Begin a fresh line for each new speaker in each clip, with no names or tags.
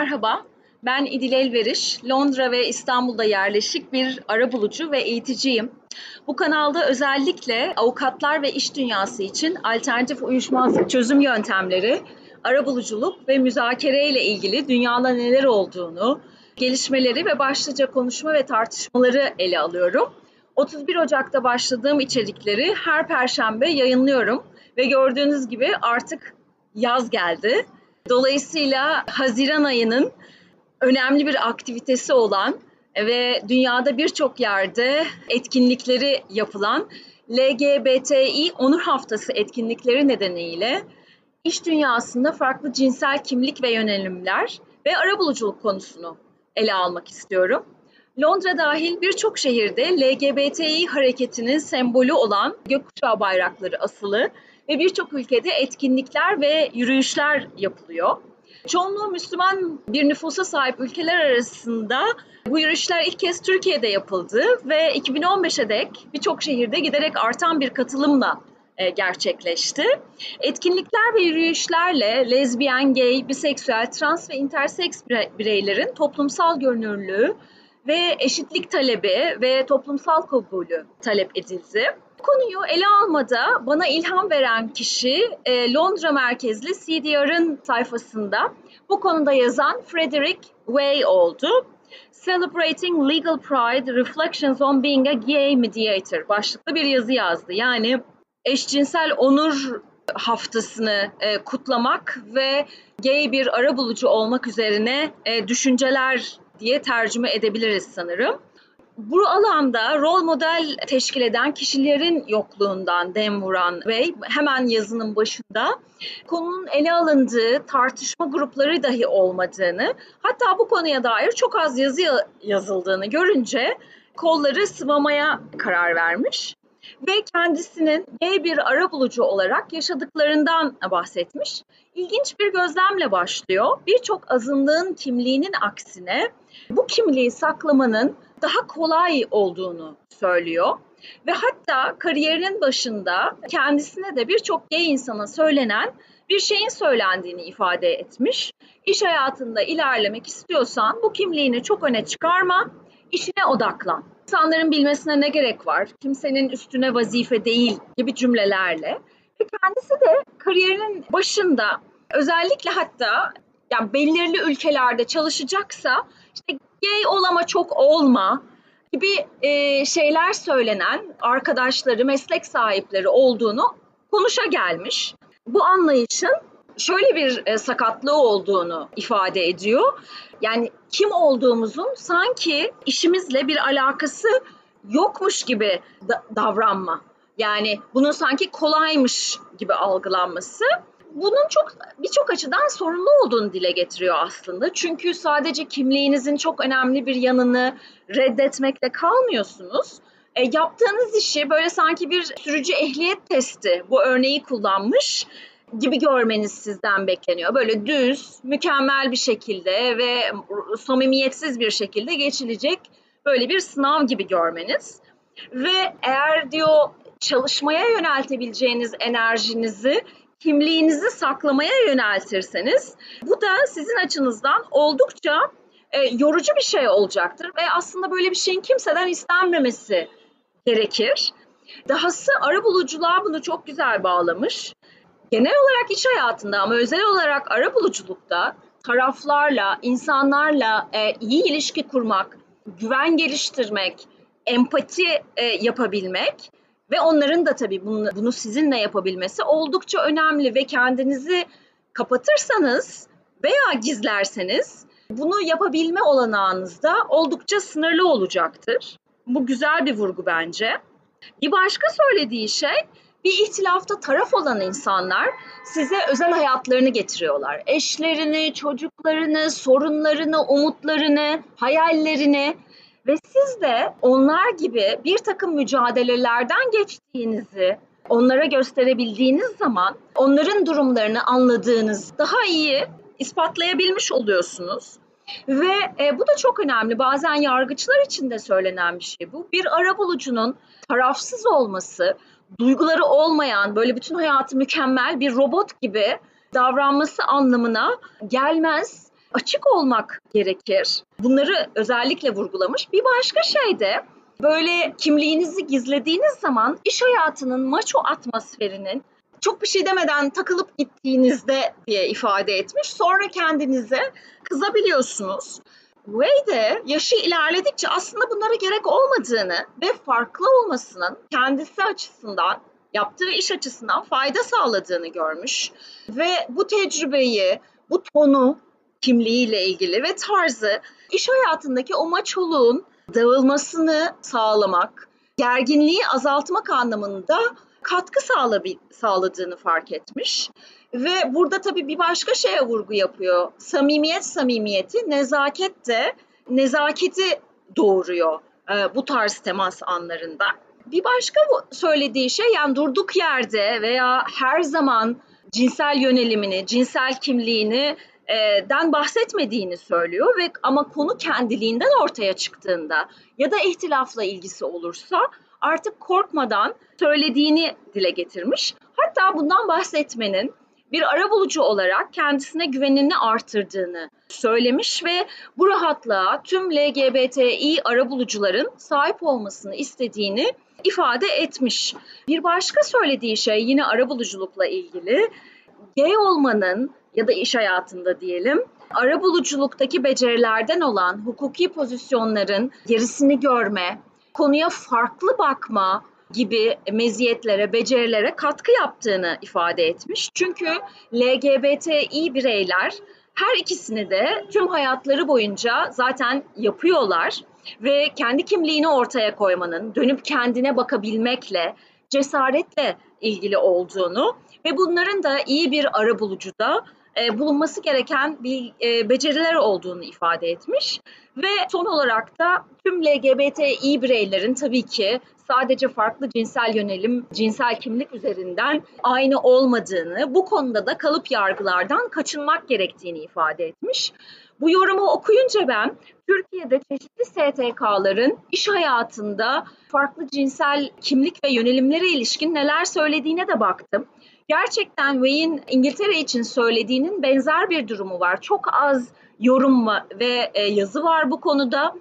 Merhaba, ben İdil Elveriş. Londra ve İstanbul'da yerleşik bir arabulucu ve eğiticiyim. Bu kanalda özellikle avukatlar ve iş dünyası için alternatif uyuşmazlık çözüm yöntemleri, arabuluculuk ve müzakere ile ilgili dünyada neler olduğunu, gelişmeleri ve başlıca konuşma ve tartışmaları ele alıyorum. 31 Ocak'ta başladığım içerikleri her perşembe yayınlıyorum ve gördüğünüz gibi artık yaz geldi. Dolayısıyla Haziran ayının önemli bir aktivitesi olan ve dünyada birçok yerde etkinlikleri yapılan LGBTİ Onur Haftası etkinlikleri nedeniyle iş dünyasında farklı cinsel kimlik ve yönelimler ve arabuluculuk konusunu ele almak istiyorum. Londra dahil birçok şehirde LGBTİ hareketinin sembolü olan gökkuşağı bayrakları asılı ve birçok ülkede etkinlikler ve yürüyüşler yapılıyor. Çoğunluğu Müslüman bir nüfusa sahip ülkeler arasında bu yürüyüşler ilk kez Türkiye'de yapıldı ve 2015'e dek birçok şehirde giderek artan bir katılımla e, gerçekleşti. Etkinlikler ve yürüyüşlerle lezbiyen, gay, biseksüel, trans ve interseks bireylerin toplumsal görünürlüğü ve eşitlik talebi ve toplumsal kabulü talep edildi. Bu konuyu ele almada bana ilham veren kişi e, Londra merkezli CDR'ın sayfasında bu konuda yazan Frederick Way oldu. Celebrating Legal Pride, Reflections on Being a Gay Mediator başlıklı bir yazı yazdı. Yani eşcinsel onur haftasını e, kutlamak ve gay bir arabulucu olmak üzerine e, düşünceler diye tercüme edebiliriz sanırım. Bu alanda rol model teşkil eden kişilerin yokluğundan dem vuran ve hemen yazının başında konunun ele alındığı tartışma grupları dahi olmadığını, hatta bu konuya dair çok az yazı yazıldığını görünce kolları sıvamaya karar vermiş ve kendisinin gay bir ara bulucu olarak yaşadıklarından bahsetmiş. İlginç bir gözlemle başlıyor. Birçok azınlığın kimliğinin aksine bu kimliği saklamanın daha kolay olduğunu söylüyor. Ve hatta kariyerinin başında kendisine de birçok gay insana söylenen bir şeyin söylendiğini ifade etmiş. İş hayatında ilerlemek istiyorsan bu kimliğini çok öne çıkarma, işine odaklan. İnsanların bilmesine ne gerek var? Kimsenin üstüne vazife değil gibi cümlelerle. Ve kendisi de kariyerinin başında özellikle hatta yani belirli ülkelerde çalışacaksa işte gay olama çok olma gibi e, şeyler söylenen arkadaşları, meslek sahipleri olduğunu konuşa gelmiş. Bu anlayışın şöyle bir e, sakatlığı olduğunu ifade ediyor. Yani kim olduğumuzun sanki işimizle bir alakası yokmuş gibi da- davranma. Yani bunun sanki kolaymış gibi algılanması bunun çok birçok açıdan sorunlu olduğunu dile getiriyor aslında. Çünkü sadece kimliğinizin çok önemli bir yanını reddetmekle kalmıyorsunuz. E, yaptığınız işi böyle sanki bir sürücü ehliyet testi bu örneği kullanmış gibi görmeniz sizden bekleniyor. Böyle düz, mükemmel bir şekilde ve samimiyetsiz bir şekilde geçilecek böyle bir sınav gibi görmeniz. Ve eğer diyor çalışmaya yöneltebileceğiniz enerjinizi kimliğinizi saklamaya yöneltirseniz bu da sizin açınızdan oldukça e, yorucu bir şey olacaktır ve aslında böyle bir şeyin kimseden istenmemesi gerekir. Dahası arabuluculuğa bunu çok güzel bağlamış. Genel olarak iş hayatında ama özel olarak arabuluculukta taraflarla, insanlarla e, iyi ilişki kurmak, güven geliştirmek, empati e, yapabilmek ve onların da tabii bunu, bunu sizinle yapabilmesi oldukça önemli ve kendinizi kapatırsanız veya gizlerseniz bunu yapabilme olanağınız da oldukça sınırlı olacaktır. Bu güzel bir vurgu bence. Bir başka söylediği şey bir ihtilafta taraf olan insanlar size özel hayatlarını getiriyorlar. Eşlerini, çocuklarını, sorunlarını, umutlarını, hayallerini ve siz de onlar gibi bir takım mücadelelerden geçtiğinizi onlara gösterebildiğiniz zaman onların durumlarını anladığınız daha iyi ispatlayabilmiş oluyorsunuz. Ve e, bu da çok önemli. Bazen yargıçlar için de söylenen bir şey bu. Bir arabulucunun tarafsız olması, duyguları olmayan, böyle bütün hayatı mükemmel bir robot gibi davranması anlamına gelmez. açık olmak gerekir. Bunları özellikle vurgulamış. Bir başka şey de böyle kimliğinizi gizlediğiniz zaman iş hayatının maço atmosferinin çok bir şey demeden takılıp gittiğinizde diye ifade etmiş. Sonra kendinize kızabiliyorsunuz. Way de yaşı ilerledikçe aslında bunlara gerek olmadığını ve farklı olmasının kendisi açısından, yaptığı iş açısından fayda sağladığını görmüş. Ve bu tecrübeyi, bu tonu, kimliğiyle ilgili ve tarzı iş hayatındaki o maçoluğun dağılmasını sağlamak, gerginliği azaltmak anlamında katkı sağladığını fark etmiş. Ve burada tabii bir başka şeye vurgu yapıyor. Samimiyet samimiyeti, nezaket de nezaketi doğuruyor e, bu tarz temas anlarında. Bir başka söylediği şey yani durduk yerde veya her zaman cinsel yönelimini, cinsel kimliğini e, den bahsetmediğini söylüyor ve ama konu kendiliğinden ortaya çıktığında ya da ihtilafla ilgisi olursa artık korkmadan söylediğini dile getirmiş. Hatta bundan bahsetmenin bir arabulucu olarak kendisine güvenini artırdığını söylemiş ve bu rahatlığa tüm LGBTİ arabulucuların sahip olmasını istediğini ifade etmiş. Bir başka söylediği şey yine arabuluculukla ilgili gay olmanın ya da iş hayatında diyelim arabuluculuktaki becerilerden olan hukuki pozisyonların gerisini görme, konuya farklı bakma gibi meziyetlere, becerilere katkı yaptığını ifade etmiş. Çünkü LGBTİ bireyler her ikisini de tüm hayatları boyunca zaten yapıyorlar ve kendi kimliğini ortaya koymanın, dönüp kendine bakabilmekle, cesaretle ilgili olduğunu ve bunların da iyi bir arabulucuda e, bulunması gereken bir e, beceriler olduğunu ifade etmiş. Ve son olarak da tüm LGBTİ bireylerin tabii ki sadece farklı cinsel yönelim, cinsel kimlik üzerinden aynı olmadığını, bu konuda da kalıp yargılardan kaçınmak gerektiğini ifade etmiş. Bu yorumu okuyunca ben Türkiye'de çeşitli STK'ların iş hayatında farklı cinsel kimlik ve yönelimlere ilişkin neler söylediğine de baktım. Gerçekten Wayne İngiltere için söylediğinin benzer bir durumu var. Çok az yorum ve e, yazı var bu konuda.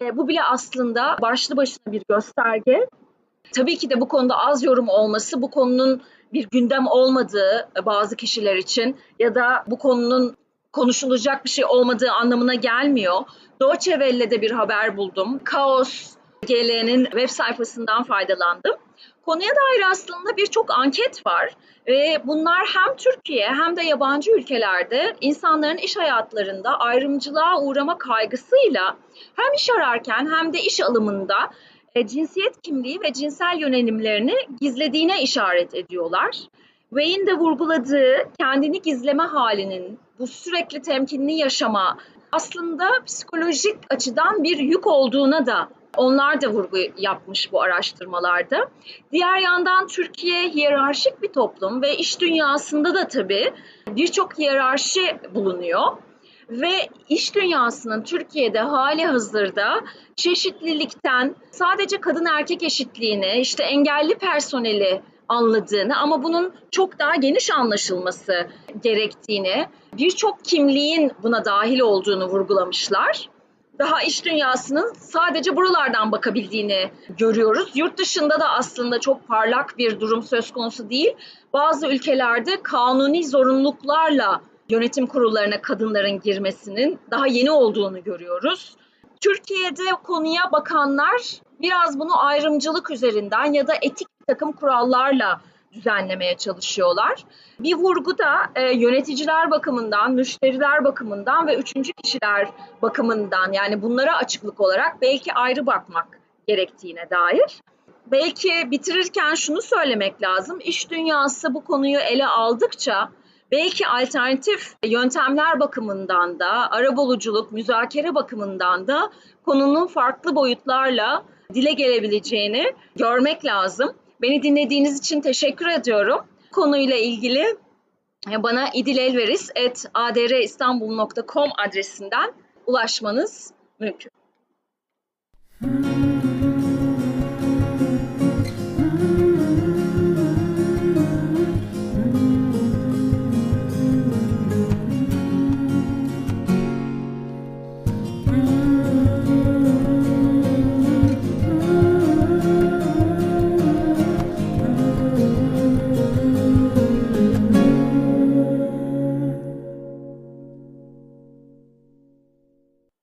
E, bu bile aslında başlı başına bir gösterge. Tabii ki de bu konuda az yorum olması bu konunun bir gündem olmadığı bazı kişiler için ya da bu konunun konuşulacak bir şey olmadığı anlamına gelmiyor. Deutsche Welle'de bir haber buldum. Kaos GL'nin web sayfasından faydalandım. Konuya dair aslında birçok anket var ve bunlar hem Türkiye hem de yabancı ülkelerde insanların iş hayatlarında ayrımcılığa uğrama kaygısıyla hem iş ararken hem de iş alımında e, cinsiyet kimliği ve cinsel yönelimlerini gizlediğine işaret ediyorlar. Wayne de vurguladığı kendini gizleme halinin, bu sürekli temkinli yaşama aslında psikolojik açıdan bir yük olduğuna da onlar da vurgu yapmış bu araştırmalarda. Diğer yandan Türkiye hiyerarşik bir toplum ve iş dünyasında da tabii birçok hiyerarşi bulunuyor. Ve iş dünyasının Türkiye'de hali hazırda çeşitlilikten sadece kadın erkek eşitliğini, işte engelli personeli anladığını ama bunun çok daha geniş anlaşılması gerektiğini, birçok kimliğin buna dahil olduğunu vurgulamışlar daha iş dünyasının sadece buralardan bakabildiğini görüyoruz. Yurt dışında da aslında çok parlak bir durum söz konusu değil. Bazı ülkelerde kanuni zorunluluklarla yönetim kurullarına kadınların girmesinin daha yeni olduğunu görüyoruz. Türkiye'de konuya bakanlar biraz bunu ayrımcılık üzerinden ya da etik takım kurallarla düzenlemeye çalışıyorlar. Bir vurgu da e, yöneticiler bakımından, müşteriler bakımından ve üçüncü kişiler bakımından yani bunlara açıklık olarak belki ayrı bakmak gerektiğine dair. Belki bitirirken şunu söylemek lazım. İş dünyası bu konuyu ele aldıkça belki alternatif yöntemler bakımından da, arabuluculuk, müzakere bakımından da konunun farklı boyutlarla dile gelebileceğini görmek lazım. Beni dinlediğiniz için teşekkür ediyorum. Konuyla ilgili e, bana idilelveris.adristanbul.com adresinden ulaşmanız mümkün.